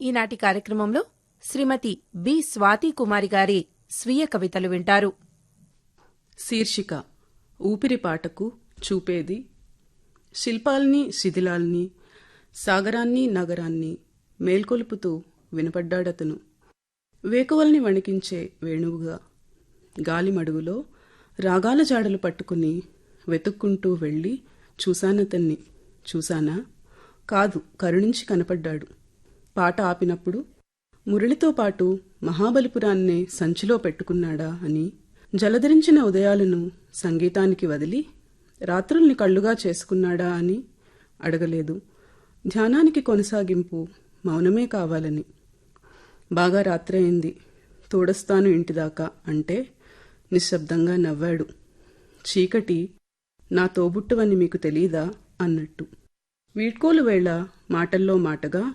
ఈనాటి కార్యక్రమంలో శ్రీమతి బి స్వాతి కుమారి గారి స్వీయ కవితలు వింటారు. శీర్షిక ఊపిరి పాటకు చూపేది శిల్పాల్ని శిథిలాల్ని సాగరాన్ని నగరాన్ని మేల్కొలుపుతూ వినపడ్డాడతను. వేకువల్ని వణికించే వేణువుగా గాలిమడుగులో రాగాల జాడలు పట్టుకుని వెతుక్కుంటూ వెళ్ళి చూశానతన్ని. చూశానా? కాదు కరుణించి కనపడ్డాడు. పాట ఆపినప్పుడు మురళితో పాటు మహాబలిపురాన్నే సంచిలో పెట్టుకున్నాడా అని జలధరించిన ఉదయాలను సంగీతానికి వదిలి రాత్రుల్ని కళ్ళుగా చేసుకున్నాడా అని అడగలేదు. ధ్యానానికి కొనసాగింపు మౌనమే కావాలని. బాగా రాత్రయింది. తోడస్తాను ఇంటిదాకా అంటే నిశ్శబ్దంగా నవ్వాడు. చీకటి నా తోబుట్టువని మీకు తెలీదా అన్నట్టు. వీడ్కోలు వేళ మాటల్లో మాటగా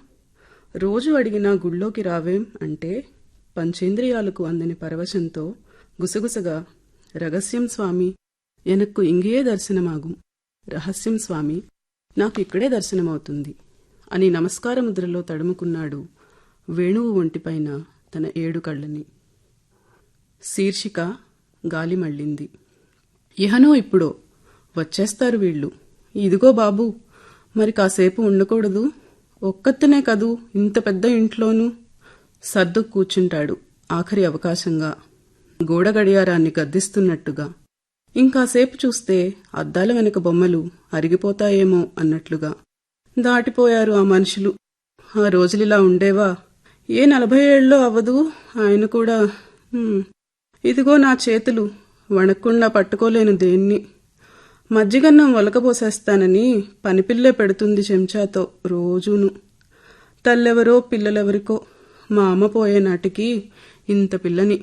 రోజు అడిగినా గుళ్ళోకి రావేం అంటే పంచేంద్రియాలకు అందని పరవశంతో గుసగుసగా రహస్యం స్వామి ఎనక్కు ఇంగియే దర్శనమాగుం. రహస్యం స్వామి నాకు ఇక్కడే దర్శనమవుతుంది అని నమస్కార ముద్రలో తడుముకున్నాడు వేణువు ఒంటిపైన తన ఏడు కళ్ళని. శీర్షిక గాలి మళ్ళింది. ఇహనో ఇప్పుడో వచ్చేస్తారు వీళ్ళు. ఇదిగో బాబు మరి కాసేపు ఉండకూడదు. ఒక్కతనే కదూ ఇంత పెద్ద ఇంట్లోనూ? సర్దు కూర్చుంటాడు ఆఖరి అవకాశంగా. గోడ గడియారాన్ని గద్దిస్తున్నట్టుగా. ఇంకాసేపు చూస్తే అద్దాల వెనక బొమ్మలు అరిగిపోతాయేమో అన్నట్లుగా. దాటిపోయారు ఆ మనుషులు. ఆ రోజులిలా ఉండేవా? ఏ నలభై ఏళ్ళలో అవ్వదు? ఆయన కూడా. ఇదిగో నా చేతులు. వణక్కుండా పట్టుకోలేను దేన్ని? మజ్జిగన్నం ఒలకబోసేస్తానని పనిపిల్లే పెడుతుంది చెంచాతో రోజూను. తల్లెవరో పిల్లలెవరికో మా అమ్మ పోయే నాటికి ఇంత పిల్లని.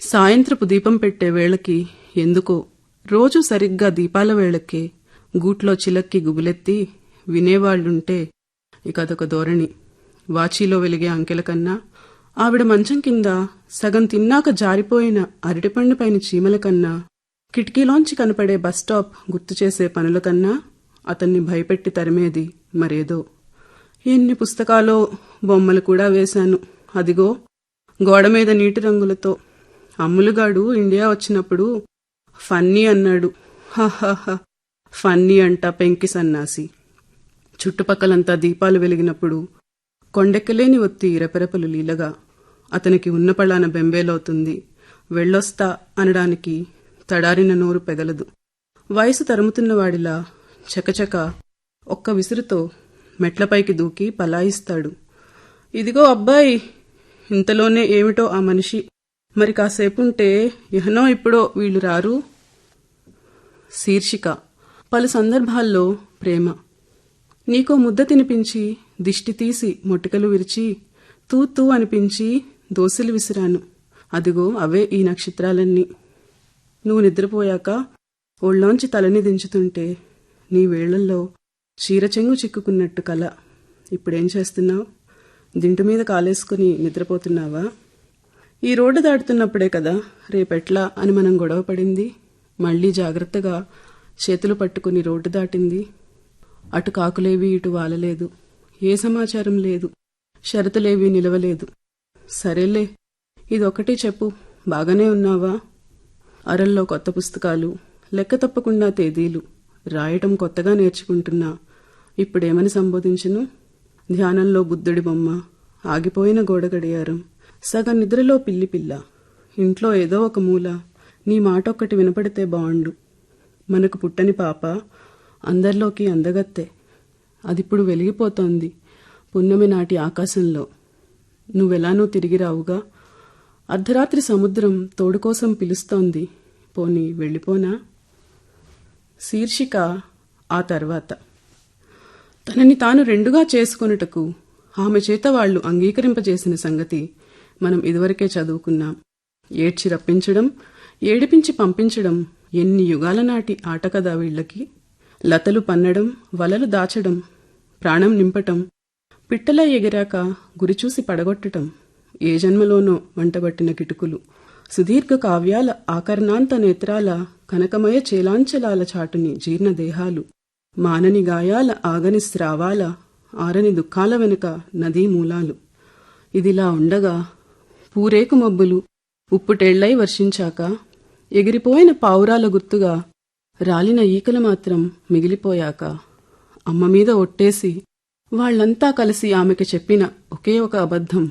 సాయంత్రపు దీపం పెట్టే వేళకి ఎందుకో రోజు సరిగ్గా దీపాల వేళకే గూట్లో చిలక్కి గుబులెత్తి వినేవాళ్ళుంటే ఇక అదొక ధోరణి. వాచీలో వెలిగే అంకెల కన్నా ఆవిడ మంచం కింద సగం తిన్నాక జారిపోయిన అరటిపండు పైన చీమల కన్నా కిటికీలోంచి కనపడే బస్ స్టాప్ గుర్తు చేసే పనుల కన్నా అతన్ని భయపెట్టి తరిమేది మరేదో. ఎన్ని పుస్తకాలో బొమ్మలు కూడా వేశాను. అదిగో గోడ మీద నీటి రంగులతో. అమ్ములుగాడు ఇండియా వచ్చినప్పుడు ఫన్నీ అన్నాడు. హహహ ఫన్నీ అంట పెంకి సన్నాసి. చుట్టుపక్కలంతా దీపాలు వెలిగినప్పుడు కొండెక్కలేని ఒత్తి రెపరెపలు లీలగా అతనికి ఉన్నపళాన బెంబేలవుతుంది. వెళ్ళొస్తా అనడానికి తడారిన నోరు పెగలదు వయసు తరుముతున్నవాడిలా చకచక ఒక్క విసురుతో మెట్లపైకి దూకి పలాయిస్తాడు. ఇదిగో అబ్బాయి ఇంతలోనే ఏమిటో ఆ మనిషి? మరి కాసేపుంటే ఎహనో ఇప్పుడో వీళ్ళు రారు? శీర్షిక. పలు సందర్భాల్లో ప్రేమ. నీకో ముద్ద తినిపించి దిష్టి తీసి మొటికలు విరిచి తూ తూ అనిపించి దోశలు విసిరాను. అదిగో అవే ఈ నక్షత్రాలన్నీ. నువ్వు నిద్రపోయాక ఒళ్ళోంచి తలని దించుతుంటే నీ వేళ్ళల్లో చీరచెంగు చిక్కుకున్నట్టు కల. ఇప్పుడేం చేస్తున్నావు? దింటు మీద కాలేసుకుని నిద్రపోతున్నావా? ఈ రోడ్డు దాటుతున్నప్పుడే కదా రేపెట్లా అని మనం గొడవ పడింది. మళ్ళీ జాగ్రత్తగా చేతులు పట్టుకుని రోడ్డు దాటింది. అటు కాకులేవి ఇటు వాలలేదు. ఏ సమాచారం లేదు. షరతులేవి నిలవలేదు. సరేలే ఇదొకటి చెప్పు. బాగానే ఉన్నావా? అరల్లో కొత్త పుస్తకాలు లెక్క తప్పకుండా తేదీలు రాయటం కొత్తగా నేర్చుకుంటున్నా. ఇప్పుడేమని సంబోధించను? ధ్యానంలో బుద్ధుడి బొమ్మ ఆగిపోయిన గోడ గడియారం. సగం నిద్రలో పిల్లి పిల్ల. ఇంట్లో ఏదో ఒక మూల. నీ మాట ఒక్కటి వినపడితే బాండు. మనకు పుట్టని పాప అందరిలోకి అందగత్తే. అదిప్పుడు వెలిగిపోతోంది పున్నమి నాటి ఆకాశంలో. నువ్వెలానూ తిరిగి రావుగా. అర్ధరాత్రి సముద్రం తోడు కోసం పిలుస్తోంది. పోనీ వెళ్ళిపోనా? శీర్షిక ఆ తర్వాత. తనని తాను రెండుగా చేసుకొనుటకు ఆమె చేత వాళ్ళు అంగీకరింపజేసిన సంగతి మనం ఇదివరకే చదువుకున్నాం. ఏడ్చి రప్పించడం ఏడిపించి పంపించడం ఎన్ని యుగాల నాటి ఆట కదా వీళ్ళకి? లతలు పన్నడం వలలు దాచడం ప్రాణం నింపటం పిట్టలా ఎగిరాక గురిచూసి పడగొట్టటం. ఏ జన్మలోనో వంటబట్టిన కిటుకులు. సుదీర్ఘ కావ్యాల ఆకర్ణాంత నేత్రాల కనకమయ చేలాంచలాల చాటుని జీర్ణదేహాలు మానని గాయాల ఆగని స్రావాల ఆరని దుఃఖాల వెనుక నదీ మూలాలు. ఇదిలా ఉండగా పూరేకు మబ్బులు ఉప్పుటేళ్ళై వర్షించాక ఎగిరిపోయిన పావురాల గుర్తుగా రాలిన ఈకలు మాత్రం మిగిలిపోయాక అమ్మ మీద ఒట్టేసి వాళ్ళంతా కలిసి ఆమెకి చెప్పిన ఒకే ఒక అబద్ధం.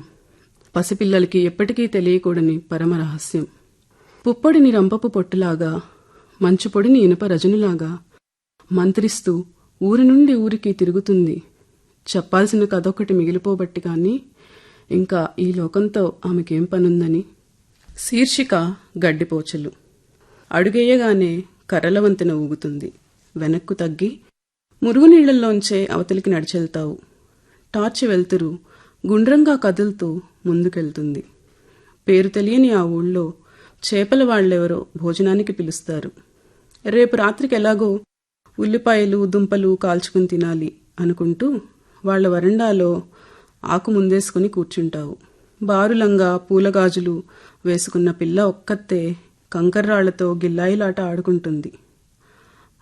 పసిపిల్లలకి ఎప్పటికీ తెలియకూడని పరమ రహస్యం పుప్పొడిని రంపపు పొట్టులాగా మంచుపొడిని ఇనుప రజనులాగా మంత్రిస్తూ ఊరి నుండి ఊరికి తిరుగుతుంది. చెప్పాల్సిన కథొకటి మిగిలిపోబట్టి కానీ ఇంకా ఈ లోకంతో ఆమెకేం పనుందని. శీర్షిక గడ్డిపోచలు. అడుగేయగానే కర్రల వంతెన ఊగుతుంది. వెనక్కు తగ్గి మురుగునీళ్ళలోంచే అవతలికి నడిచెళ్తావు. టార్చి వెళ్తురు గుండ్రంగా కదులుతూ ముందుకెళ్తుంది. పేరు తెలియని ఆ ఊళ్ళో చేపల వాళ్ళెవరో భోజనానికి పిలుస్తారు. రేపు రాత్రికి ఎలాగో ఉల్లిపాయలు దుంపలు కాల్చుకుని తినాలి అనుకుంటూ వాళ్ళ వరండాలో ఆకు ముందేసుకుని కూర్చుంటావు. బారులంగా పూలగాజులు వేసుకున్న పిల్ల ఒక్కతే కంకర్రాళ్ళతో గిల్లాయిలాట ఆడుకుంటుంది.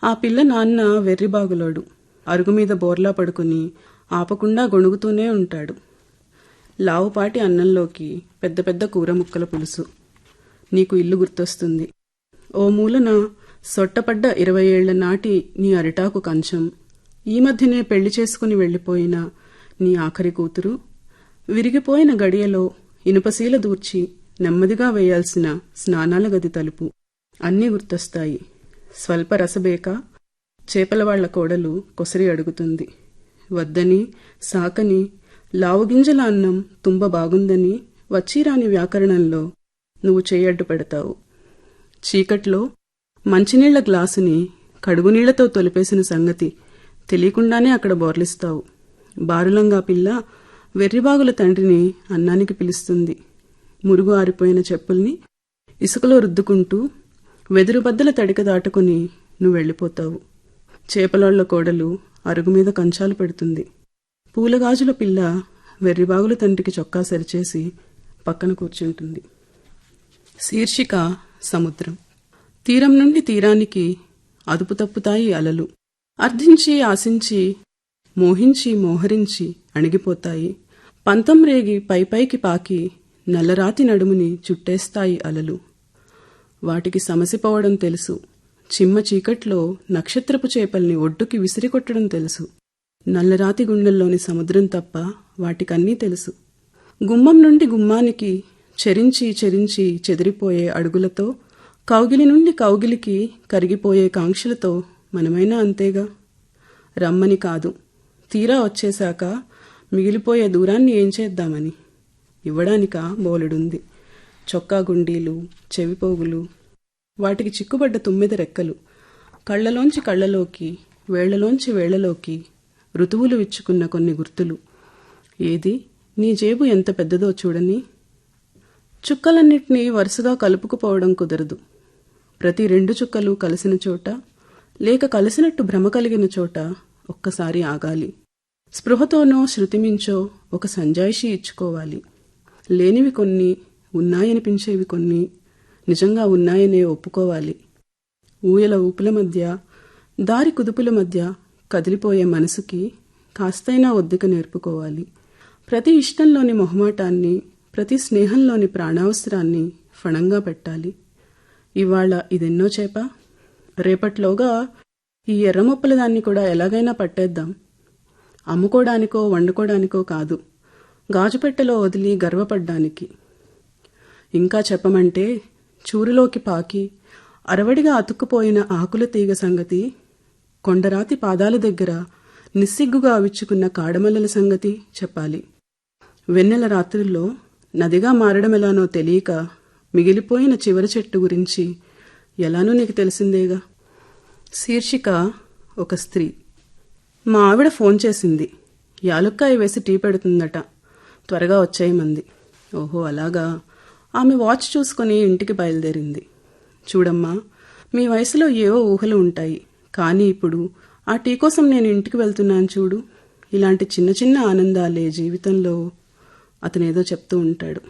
ఆ పిల్ల నాన్న వెర్రిబాగులోడు. అరుగు మీద బోర్లా పడుకుని ఆపకుండా గొణుగుతూనే ఉంటాడు. లావుపాటి అన్నంలోకి పెద్ద పెద్ద కూర ముక్కల పులుసు. నీకు ఇల్లు గుర్తొస్తుంది. ఓ మూలన సొట్టపడ్డ ఇరవై ఏళ్ళ నాటి నీ అరిటాకు కంచం. ఈ మధ్యనే పెళ్ళి చేసుకుని వెళ్ళిపోయిన నీ ఆఖరి కూతురు. విరిగిపోయిన గడియలో ఇనుపశీల దూర్చి నెమ్మదిగా వేయాల్సిన స్నానాల గది తలుపు. అన్నీ గుర్తొస్తాయి. స్వల్ప రసబేక చేపలవాళ్ళ కోడలు కొసరి అడుగుతుంది. వద్దని సాకని లావుగింజల అన్నం తుంబ బాగుందని వచ్చిరాని వ్యాకరణంలో నువ్వు చేయడ్డు పెడతావు. చీకట్లో మంచినీళ్ళ గ్లాసుని కడుగునీళ్ళతో తొలిపేసిన సంగతి తెలియకుండానే అక్కడ బోర్లిస్తావు. బారులంగా పిల్ల వెర్రిబాగుల తండ్రిని అన్నానికి పిలుస్తుంది. మురుగు ఆరిపోయిన చెప్పుల్ని ఇసుకలో రుద్దుకుంటూ వెదురుబద్దల తడిక దాటుకుని నువ్వు వెళ్ళిపోతావు చేపలాళ్ళ కోడలు అరుగు మీద కంచాలు పెడుతుంది. పూలగాజుల పిల్ల వెర్రిబాగుల తండ్రికి చొక్కా సరిచేసి పక్కన కూర్చుంటుంది. శీర్షిక సముద్రం. తీరం నుండి తీరానికి అదుపు తప్పుతాయి అలలు. అర్ధించి ఆశించి మోహించి మోహరించి అణిగిపోతాయి. పంతం రేగి పైపైకి పాకి నల్లరాతి నడుముని చుట్టేస్తాయి అలలు. వాటికి సమసిపోవడం తెలుసు. చిమ్మ చీకట్లో నక్షత్రపు చేపల్ని ఒడ్డుకి విసిరికొట్టడం తెలుసు. నల్లరాతి గుండెల్లోని సముద్రం తప్ప వాటికన్నీ తెలుసు. గుమ్మం నుండి గుమ్మానికి చెరించి చెరించి చెదిరిపోయే అడుగులతో కౌగిలి నుండి కౌగిలికి కరిగిపోయే కాంక్షలతో మనమైనా అంతేగా? రమ్మని కాదు. తీరా వచ్చేశాక మిగిలిపోయే దూరాన్ని ఏం చేద్దామని? ఇవ్వడానిక బోలెడుంది. చొక్కా గుండీలు చెవిపోగులు వాటికి చిక్కుబడ్డ తుమ్మిద రెక్కలు. కళ్ళలోంచి కళ్ళలోకి వేళ్ళలోంచి వేళ్ళలోకి ఋతువులు విచ్చుకున్న కొన్ని గుర్తులు. ఏది? నీ జేబు ఎంత పెద్దదో చూడని. చుక్కలన్నిటినీ వరుసగా కలుపుకుపోవడం కుదరదు. ప్రతి రెండు చుక్కలు కలిసిన చోట లేక కలిసినట్టు భ్రమ కలిగిన చోట ఒక్కసారి ఆగాలి. స్పృహతోనో శృతిమించో ఒక సంజాయిషి ఇచ్చుకోవాలి. లేనివి కొన్ని ఉన్నాయనిపించేవి కొన్ని నిజంగా ఉన్నాయనే ఒప్పుకోవాలి. ఊయల ఊపుల మధ్య దారి కుదుపుల మధ్య కదిలిపోయే మనసుకి కాస్తైనా ఒద్దిక నేర్పుకోవాలి. ప్రతి ఇష్టంలోని మొహమాటాన్ని ప్రతి స్నేహంలోని ప్రాణావసరాన్ని ఫణంగా పెట్టాలి. ఇవాళ ఇదెన్నో చేప? రేపట్లోగా ఈ ఎర్రమొప్పల దాన్ని కూడా ఎలాగైనా పట్టేద్దాం. అమ్ముకోడానికో వండుకోడానికో కాదు. గాజుపెట్టెలో వదిలి గర్వపడ్డానికి. ఇంకా చెప్పమంటే చూరులోకి పాకి అరవడిగా అతుక్కుపోయిన ఆకుల తీగ సంగతి కొండరాతి పాదాల దగ్గర నిస్సిగ్గుగా అవిచ్చుకున్న కాడమల్లల సంగతి చెప్పాలి. వెన్నెల రాత్రుల్లో నదిగా మారడం ఎలానో తెలియక మిగిలిపోయిన చివరి చెట్టు గురించి ఎలానో నీకు తెలిసిందేగా? శీర్షిక ఒక స్త్రీ. మా ఆవిడ ఫోన్ చేసింది. యాలుక్కాయ వేసి టీ పెడుతుందట. త్వరగా వచ్చేయమంది ఓహో అలాగా? ఆమె వాచ్ చూసుకుని ఇంటికి బయలుదేరింది. చూడమ్మా మీ వయసులో ఏవో ఊహలు ఉంటాయి. కానీ ఇప్పుడు ఆ టీ కోసం నేను ఇంటికి వెళ్తున్నాను చూడు. ఇలాంటి చిన్న చిన్న ఆనందాలే జీవితంలో. అతనేదో చెప్తూ ఉంటాడు.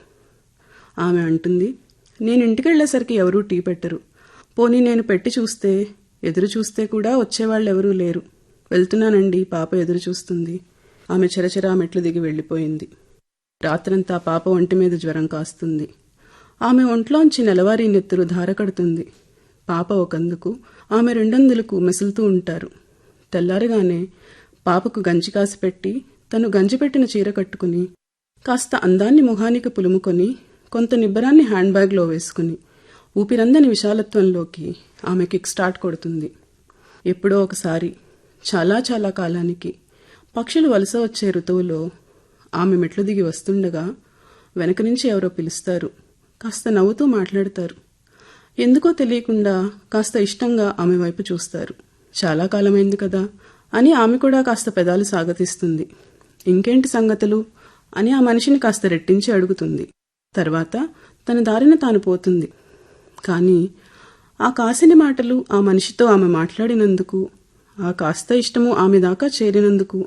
ఆమె అంటుంది నేను ఇంటికి వెళ్ళేసరికి ఎవరూ టీ పెట్టరు. పోనీ నేను పెట్టి చూస్తే ఎదురు చూస్తే కూడా వచ్చేవాళ్ళు ఎవరూ లేరు. వెళ్తున్నానండి పాప ఎదురు చూస్తుంది. ఆమె చెరచెరా మెట్లు దిగి వెళ్ళిపోయింది. రాత్రంతా పాప ఒంటి మీద జ్వరం కాస్తుంది. ఆమె ఒంట్లోంచి నెలవారీ నెత్తురు ధార కడుతుంది. పాప ఒకందుకు ఆమె రెండొందలకు మెసులుతూ ఉంటారు. తెల్లారగానే పాపకు గంజి కాసిపెట్టి తను గంజి పెట్టిన చీర కట్టుకుని కాస్త అందాన్ని ముఖానికి పులుముకొని కొంత నిబ్బరాన్ని హ్యాండ్ బ్యాగ్లో వేసుకుని ఊపిరందని విశాలత్వంలోకి ఆమె కిక్ స్టార్ట్ కొడుతుంది. ఎప్పుడో ఒకసారి చాలా చాలా కాలానికి పక్షులు వలస వచ్చే ఋతువులో ఆమె మెట్లు దిగి వస్తుండగా వెనక నుంచి ఎవరో పిలుస్తారు. కాస్త నవ్వుతూ మాట్లాడతారు. ఎందుకో తెలియకుండా కాస్త ఇష్టంగా ఆమె వైపు చూస్తారు. చాలా కాలమైంది కదా అని ఆమె కూడా కాస్త పెదాలు సాగతిస్తుంది. ఇంకేంటి సంగతులు? అని ఆ మనిషిని కాస్త రెట్టించి అడుగుతుంది. తర్వాత తన దారిన తాను పోతుంది. కానీ ఆ కాసిన మాటలు ఆ మనిషితో ఆమె మాట్లాడినందుకు ఆ కాస్త ఇష్టము ఆమె దాకా చేరినందుకు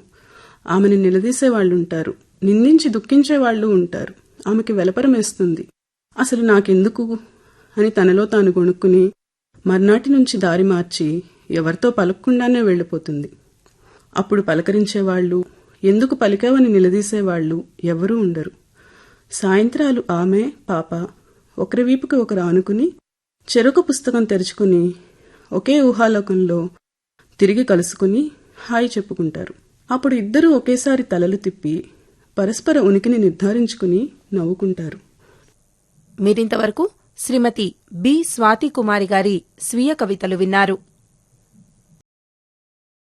ఆమెను నిలదీసే వాళ్ళుంటారు. నిందించి దుఃఖించే వాళ్ళు ఉంటారు. ఆమెకి వెలపరమేస్తుంది. అసలు నాకెందుకు? అని తనలో తాను కొనుక్కుని మర్నాటి నుంచి దారి మార్చి ఎవరితో పలకకుండానే వెళ్ళిపోతుంది. అప్పుడు పలకరించేవాళ్ళు ఎందుకు పలికావని నిలదీసేవాళ్ళు ఎవరూ ఉండరు. సాయంత్రాలు ఆమె పాప ఒకరి వీపుకి ఒకరు ఆనుకుని చెరొక పుస్తకం తెరుచుకుని ఒకే ఊహాలోకంలో తిరిగి కలుసుకుని హాయి చెప్పుకుంటారు. అప్పుడు ఇద్దరూ ఒకేసారి తలలు తిప్పి పరస్పర ఉనికిని నిర్ధారించుకుని నవ్వుకుంటారు. మీరింతవరకు శ్రీమతి బి స్వాతి కుమారి గారి స్వీయ కవితలు విన్నారు.